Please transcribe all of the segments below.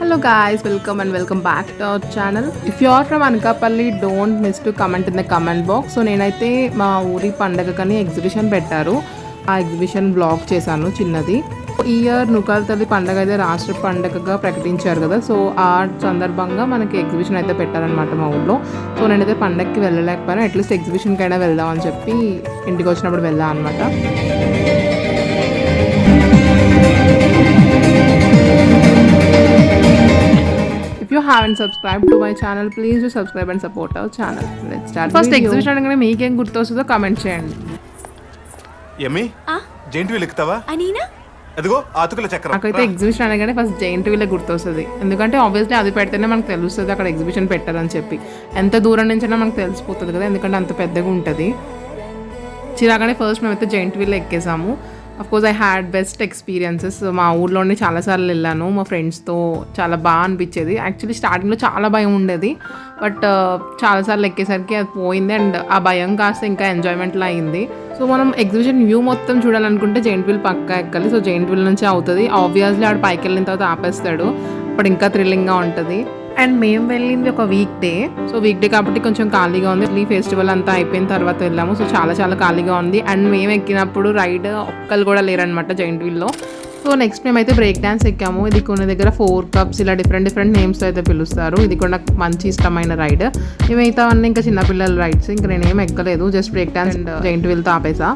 Hello guys welcome and welcome back to our channel if you are from Anakapalli don't miss to comment in the comment box so నేనైతే మా ఊరి పండగకని exhibition పెట్టారు. ఆ exhibition blog చేశాను చిన్నది. ఈ year నుకాల తల్లి పండగ అయితే రాష్ట్ర పండగగా ప్రకటించారు కదా. సో ఆ సందర్భంగా మనకి ఎగ్జిబిషన్ అయితే పెట్టారనమాట మా ఊళ్ళో సో నేనైతే పండగకి వెళ్ళలేకపోయాను అట్లీస్ట్ ఎగ్జిబిషన్కి అయినా వెళ్దాం అని చెప్పి ఇంటికి వచ్చినప్పుడు వెళ్దాం అనమాట If you haven't subscribed to my channel, please do subscribe and support our channel. Let's start. First exhibition అనగానే మీకేం గుర్తొస్తుందో కమెంట్ చేయండి. ఎమ్మి ఆ? Gent wheel ఎక్కుతావా? అనీనా అదిగో ఆతుకుల చక్రం. నాకైతే ఎగ్జిబిషన్ అనగానే ఫస్ట్ జైంట్ వీలే గుర్తొస్తుంది. ఎందుకంటే ఆబ్వియస్లీ అది పెడితేనే మనకు తెలుస్తుంది అక్కడ ఎగ్జిబిషన్ పెట్టారని చెప్పి. ఎంత దూరం నుంచైనా మనకు తెలిసిపోతుంది కదా ఎందుకంటే అంత పెద్దగా ఉంటుంది. చిరాగానే ఫస్ట్ మేమైతే giant wheel ఎక్కేసాము. Course I had best experiences మా ఊర్లోనే చాలాసార్లు వెళ్ళాను. మా ఫ్రెండ్స్తో చాలా బాగా అనిపించేది. యాక్చువల్లీ స్టార్టింగ్లో చాలా భయం ఉండేది. బట్ uh, చాలాసార్లు ఎక్కేసరికి అది పోయింది. అండ్ ఆ భయం కాస్త ఇంకా ఎంజాయ్మెంట్లో అయింది. సో మనం ఎగ్జిబిషన్ వ్యూ మొత్తం చూడాలనుకుంటే జెయింట్ వీల్ పక్కా ఎక్కాలి. సో జెయింట్ వీల్ నుంచి అవుతుంది. ఆబ్వియస్లీ ఆడు పైకి వెళ్ళిన తర్వాత ఆపేస్తాడు. అప్పుడు ఇంకా థ్రిల్లింగ్గా ఉంటుంది. అండ్ మేము వెళ్ళింది ఒక week day so week day కాబట్టి కొంచెం ఖాళీగా ఉంది. ఈ ఫెస్టివల్ అంతా అయిపోయిన తర్వాత వెళ్ళాము. సో చాలా చాలా ఖాళీగా ఉంది. అండ్ మేము ఎక్కినప్పుడు రైడ్ ఒక్కరు కూడా లేరనమాట జైంట్ వీల్లో. సో నెక్స్ట్ మేమైతే బ్రేక్ డ్యాన్స్ ఎక్కాము. ఇది కొన్ని దగ్గర ఫోర్ కప్స్ ఇలా డిఫరెంట్ డిఫరెంట్ నేమ్స్ అయితే పిలుస్తారు. ఇది కూడా నాకు మంచి ఇష్టమైన రైడ్. మిగతా అన్నీ ఇంకా చిన్నపిల్లల రైడ్స్. ఇంకా నేనేం ఎక్కలేదు. Just break dance and giant వీల్తో ఆపేసా.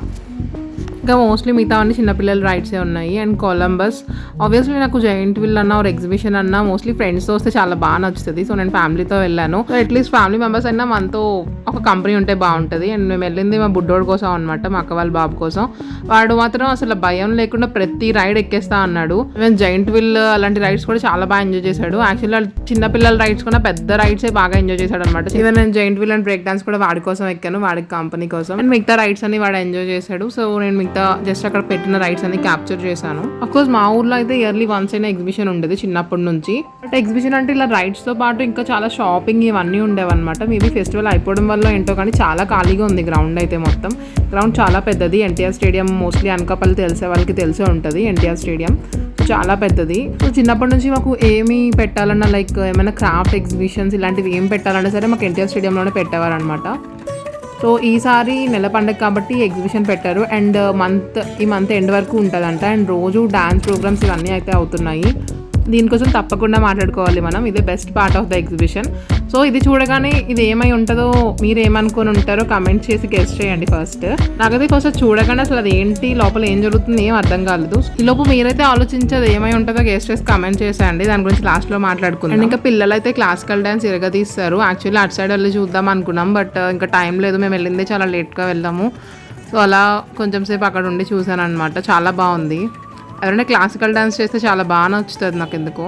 ఇంకా మోస్ట్లీ మిగతా అన్ని చిన్నపిల్లల రైడ్సే ఉన్నాయి. అండ్ కొలంబస్ ఆబ్వియస్లీ నాకు జైంట్ విల్ అన్న ఒక ఎగ్జిబిషన్ అన్న మోస్ట్లీ ఫ్రెండ్స్తో వస్తే చాలా బాగా నచ్చుతుంది. సో నేను ఫ్యామిలీతో వెళ్ళాను. సో అట్లీస్ట్ ఫ్యామిలీ మెంబర్స్ అయినా మనతో ఒక కంపెనీ ఉంటే బాగుంటుంది. అండ్ మేము వెళ్ళింది మా బుడ్డోడు కోసం అనమాట మా అక్క వాళ్ళ బాబు కోసం. వాడు మాత్రం అసలు భయం లేకుండా ప్రతి రైడ్ ఎక్కేస్తా అన్నాడు. మేము జైంట్ విల్ అలాంటి రైడ్స్ కూడా చాలా బాగా ఎంజాయ్ చేశాడు. యాక్చువల్లీ చిన్నపిల్లల రైడ్స్ కూడా పెద్ద రైడ్సే బాగా ఎంజాయ్ చేశాడు అనమాట ఈవెన్ నేను giant wheel and break dance కూడా వాడి కోసం ఎక్కాను వాడి కంపెనీ కోసం. అండ్ మిగతా రైడ్స్ అన్ని వాడు ఎంజాయ్ చేశాడు. సో నేను మిగతా జస్ట్ అక్కడ పెట్టిన రైడ్స్ అన్ని క్యాప్చర్ చేశాను. అఫ్కోర్స్ మా ఊర్లో అయితే ఇయర్లీ వన్స్ అయినా ఎగ్జిబిషన్ ఉండేది చిన్నప్పటి నుంచి. బట్ ఎగ్జిబిషన్ అంటే ఇలా రైడ్స్తో పాటు ఇంకా చాలా షాపింగ్ ఇవన్నీ ఉండేవన్నమాట. మేబీ ఫెస్టివల్ అయిపోవడం వల్ల ఏంటో కానీ చాలా ఖాళీగా ఉంది గ్రౌండ్ అయితే మొత్తం. గ్రౌండ్ చాలా పెద్దది. ఎన్టీఆర్ స్టేడియం మోస్ట్లీ అనకాపల్లి తెలిసే వాళ్ళకి తెలిసే ఉంటుంది ఎన్టీఆర్ స్టేడియం చాలా పెద్దది. సో చిన్నప్పటి నుంచి మాకు ఏమి పెట్టాలన్నా లైక్ ఏమైనా క్రాఫ్ట్ ఎగ్జిబిషన్స్ ఇలాంటివి ఏం పెట్టాలన్నా సరే మాకు ఎన్టీఆర్ స్టేడియంలోనే పెట్టేవారు అనమాట సో ఈసారి నెల పండగ కాబట్టి ఎగ్జిబిషన్ పెట్టారు. అండ్ మంత్ ఈ మంత్ ఎండ్ వరకు ఉంటుందంట. అండ్ రోజు డ్యాన్స్ ప్రోగ్రామ్స్ ఇవన్నీ అయితే అవుతున్నాయి. దీనికోసం తప్పకుండా మాట్లాడుకోవాలి మనం. ఇదే best part of the exhibition so ఇది చూడగానే ఇది ఏమై ఉంటుందో మీరు ఏమనుకుని ఉంటారో కమెంట్ చేసి గెస్ట్ చేయండి ఫస్ట్ నాకైతే ఫస్ట్ చూడగానే అసలు అది ఏంటి లోపల ఏం జరుగుతుంది ఏం అర్థం కాలేదు. ఈలోపు మీరైతే ఆలోచించేది ఏమై ఉంటుందో గెస్ట్ చేసి కమెంట్ చేసేయండి. దాని గురించి లాస్ట్లో మాట్లాడుకుందాం. ఇంకా పిల్లలు అయితే క్లాసికల్ డ్యాన్స్ ఇరగదీస్తారు. యాక్చువల్లీ అటు సైడ్ వెళ్ళి చూద్దాం అనుకున్నాం బట్ ఇంకా టైం లేదు. మేము వెళ్ళిందే చాలా లేట్గా వెళ్దాము. సో అలా కొంచెం సేపు అక్కడ ఉండి చూసాను అనమాట చాలా బాగుంది. ఎవరైనా క్లాసికల్ డ్యాన్స్ చేస్తే చాలా బాగా నచ్చుతుంది నాకు ఎందుకో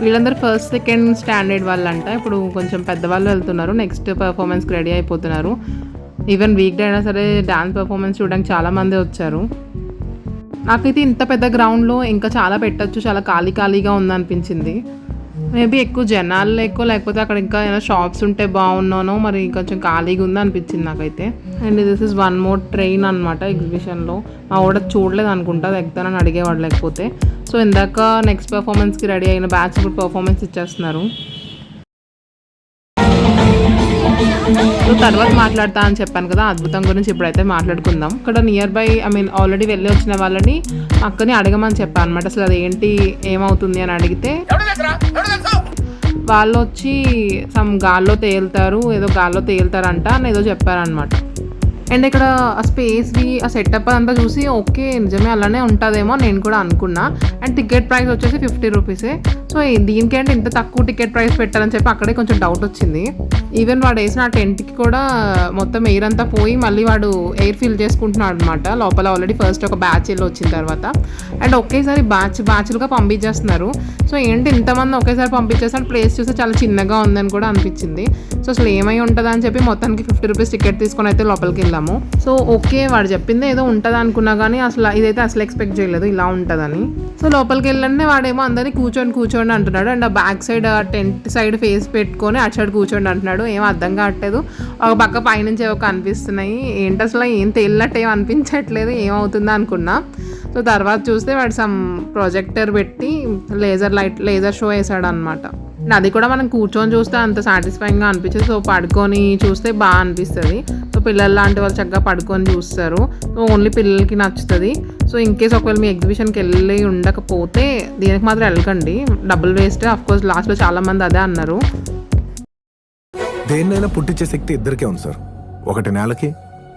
వీళ్ళందరూ ఫస్ట్ సెకండ్ స్టాండర్డ్ వాళ్ళంట. ఇప్పుడు కొంచెం పెద్దవాళ్ళు వెళ్తున్నారు. నెక్స్ట్ పర్ఫార్మెన్స్కి రెడీ అయిపోతున్నారు. ఈవెన్ వీక్ డే అయినా సరే డ్యాన్స్ పర్ఫార్మెన్స్ చూడడానికి చాలామంది వచ్చారు. నాకైతే ఇంత పెద్ద గ్రౌండ్లో ఇంకా చాలా పెట్టచ్చు. చాలా ఖాళీ ఖాళీగా ఉందనిపించింది. మేబీ ఎక్కువ జనాలు ఎక్కువ లేకపోతే అక్కడ ఇంకా ఏమైనా షాప్స్ ఉంటే బాగున్నానో మరి కొంచెం ఖాళీగా ఉంది అనిపించింది నాకైతే. And this is one more train అనమాట ఎగ్జిబిషన్లో మా కూడా చూడలేదు అనుకుంటా అది ఎక్కుతానని అడిగేవాడు లేకపోతే. సో ఇందాక నెక్స్ట్ పర్ఫార్మెన్స్కి రెడీ అయిన బ్యాచ్ ఇప్పుడు పర్ఫార్మెన్స్ ఇచ్చేస్తున్నారు. సో తర్వాత మాట్లాడతా అని చెప్పాను కదా అద్భుతం గురించి ఇప్పుడైతే మాట్లాడుకుందాం. ఇక్కడ near by I mean already వెళ్ళి వచ్చిన వాళ్ళని అక్కని అడగమని చెప్పాను అనమాట అసలు అది ఏంటి ఏమవుతుంది అని అడిగితే వాళ్ళు వచ్చి సమ్ గాల్లో తేలుతారు ఏదో గాల్లో తేలుతారంట అని ఏదో చెప్పారనమాట అండ్ ఇక్కడ ఆ స్పేస్ది ఆ సెటప్ అంతా చూసి ఓకే నిజమే అలానే ఉంటుందేమో నేను కూడా అనుకున్నా. అండ్ టికెట్ ప్రైస్ వచ్చేసి ఫిఫ్టీ రూపీసే. సో దీనికంటే ఇంత తక్కువ టికెట్ ప్రైస్ పెట్టారని చెప్పి అక్కడే కొంచెం డౌట్ వచ్చింది. ఈవెన్ వాడు వేసిన టెంట్కి కూడా మొత్తం ఎయిర్ అంతా పోయి మళ్ళీ వాడు ఎయిర్ ఫిల్ చేసుకుంటున్నాడు అనమాట లోపల ఆల్రెడీ ఫస్ట్ ఒక బ్యాచ్ వెళ్ళి వచ్చిన తర్వాత. అండ్ ఒకేసారి బ్యాచ్ బ్యాచ్లుగా పంపించేస్తున్నారు. సో ఏంటి ఇంతమంది ఒకేసారి పంపించేసాడు ప్లేస్ చూస్తే చాలా చిన్నగా ఉందని కూడా అనిపించింది. సో అసలు ఏమై ఉంటుందా అని చెప్పి మొత్తానికి ఫిఫ్టీ రూపీస్ టికెట్ తీసుకొని అయితే లోపలికి వెళ్ళాము. సో ఓకే వాడు చెప్పింది ఏదో ఉంటుంది అనుకున్నా కానీ అసలు ఇదైతే అసలు ఎక్స్పెక్ట్ చేయలేదు ఇలా ఉంటుందని. సో లోపలికి వెళ్ళండి వాడేమో అందరినీ కూర్చొని కూర్చోండి అంటున్నాడు. అండ్ ఆ back side tent side face పెట్టుకొని అటు సైడ్ కూర్చోండి అంటున్నాడు. ఏం అర్థం కావట్లేదు. ఒక పక్క పైనుంచి ఏవో కనిపిస్తున్నాయి. ఏంటి అసలు ఏం తేలినట్టు ఏం అనిపించట్లేదు. ఏమవుతుందో అనుకున్నా. సో తర్వాత చూస్తే వాడు సమ్ ప్రొజెక్టర్ పెట్టి లేజర్ లైట్ లేజర్ షో వేసాడు అనమాట అది కూడా మనం కూర్చొని చూస్తే అంత సాటిస్ఫైయింగ్గా అనిపించదు. సో పడుకొని చూస్తే బాగా అనిపిస్తుంది. సో పిల్లలు లాంటి వాళ్ళు చక్కగా పడుకొని చూస్తారు. సో ఓన్లీ పిల్లలకి నచ్చుతుంది. సో ఇన్ కేస్ ఒకవేళ మీ ఎగ్జిబిషన్కి వెళ్ళి ఉండకపోతే దీనికి మాత్రం వెళ్ళకండి. డబుల్ వేస్ట్ ఆఫ్ కోర్స్ లాస్ట్లో చాలా మంది అదే అన్నారు. దేన్నైనా పుట్టించే శక్తి ఇద్దరికే ఉంది సార్. ఒకటి నేలకి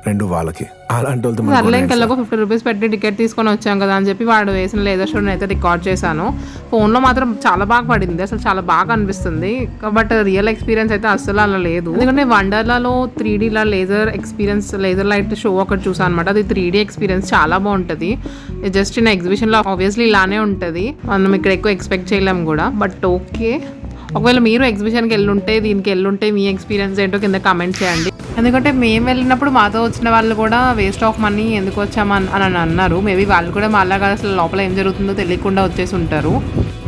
రెండు వాళ్ళకి. అలాంటి వాళ్ళతో మనం సర్లే ఇంకెళ్ళకు ఫిఫ్టీ రూపీస్ పెట్టి టికెట్ తీసుకొని వచ్చాం కదా అని చెప్పి వాడు వేసిన లేజర్ షోని అయితే రికార్డ్ చేశాను. ఫోన్లో మాత్రం చాలా బాగా పడింది. అసలు చాలా బాగా అనిపిస్తుంది. బట్ రియల్ ఎక్స్పీరియన్స్ అయితే అస్సలు అలా లేదు. ఎందుకంటే వండర్లాలో త్రీ డీలా laser experience laser light show ఒకటి చూసాను అనమాట అది త్రీ డీ ఎక్స్పీరియన్స్ చాలా బాగుంటుంది. జస్ట్ ఇన్ ఎగ్జిబిషన్లో ఆబ్వియస్లీ ఇలానే ఉంటుంది. మనం ఇక్కడ ఎక్కువ ఎక్స్పెక్ట్ చేయలేము కూడా. బట్ ఓకే ఒకవేళ మీరు ఎగ్జిబిషన్కి వెళ్ళుంటే దీనికి వెళ్ళుంటే మీ ఎక్స్పీరియన్స్ ఏంటో కింద కామెంట్ చేయండి. ఎందుకంటే మేము వెళ్ళినప్పుడు మాతో వచ్చిన వాళ్ళు కూడా వేస్ట్ ఆఫ్ మనీ ఎందుకు వచ్చామని అని అన్నారు. మేబీ వాళ్ళు కూడా మాలాగా అసలు లోపల ఏం జరుగుతుందో తెలియకుండా వచ్చేసి ఉంటారు.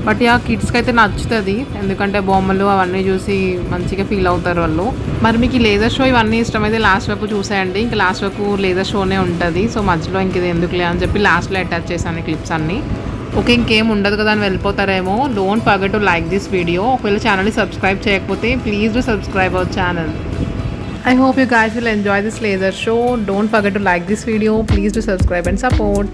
బట్ ఆ కిడ్స్కి అయితే నచ్చుతుంది. ఎందుకంటే బొమ్మలు అవన్నీ చూసి మంచిగా ఫీల్ అవుతారు వాళ్ళు. మరి మీకు ఈ లేజర్ షో ఇవన్నీ ఇష్టమైతే లాస్ట్ వరకు చూసేయండి. ఇంకా లాస్ట్ వరకు లేజర్ షోనే ఉంటుంది. సో మధ్యలో ఇంక ఇది ఎందుకులే అని చెప్పి లాస్ట్లో అటాచ్ చేశాను క్లిప్స్ అన్నీ. ఓకే ఇంకేం ఉండదు కదా అని వెళ్ళిపోతారేమో. Don't forget to like this video ఒకవేళ ఛానల్ని సబ్స్క్రైబ్ చేయకపోతే please do subscribe our channel I hope you guys will enjoy this laser show don't forget to like this video please do subscribe and support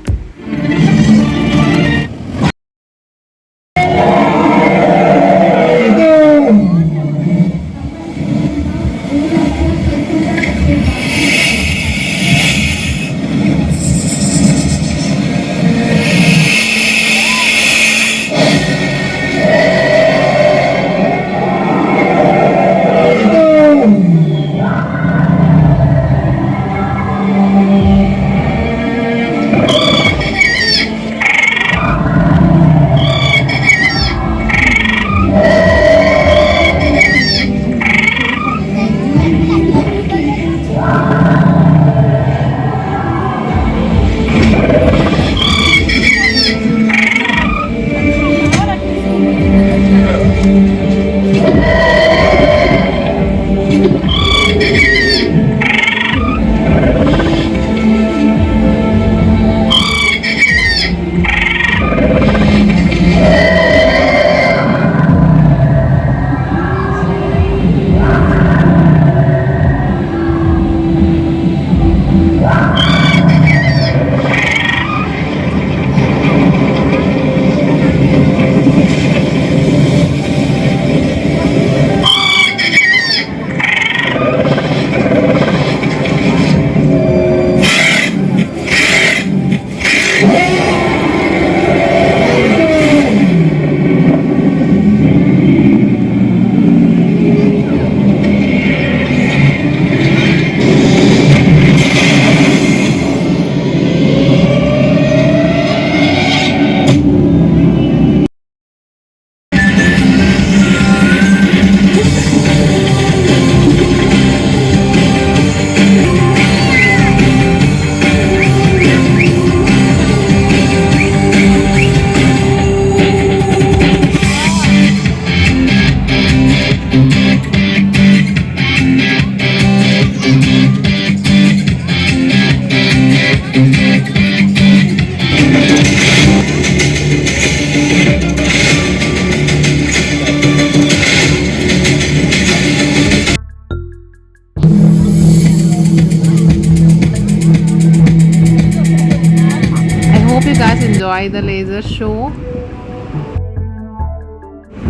guys enjoy the laser show.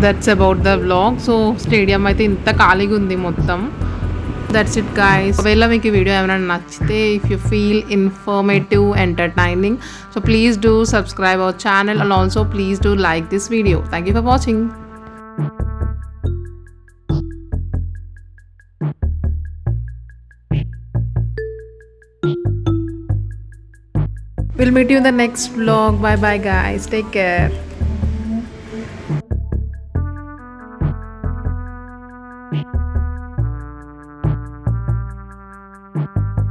That's about the vlog so stadium అయితే ఇంత ఖాళీగా ఉంది మొత్తం that's it guys ఒకవేళ మీకు ఈ video ఏమైనా నచ్చితే if you feel informative entertaining so please do subscribe our channel and also please do like this video thank you for watching We'll meet you in the next vlog. Bye bye, guys. Take care.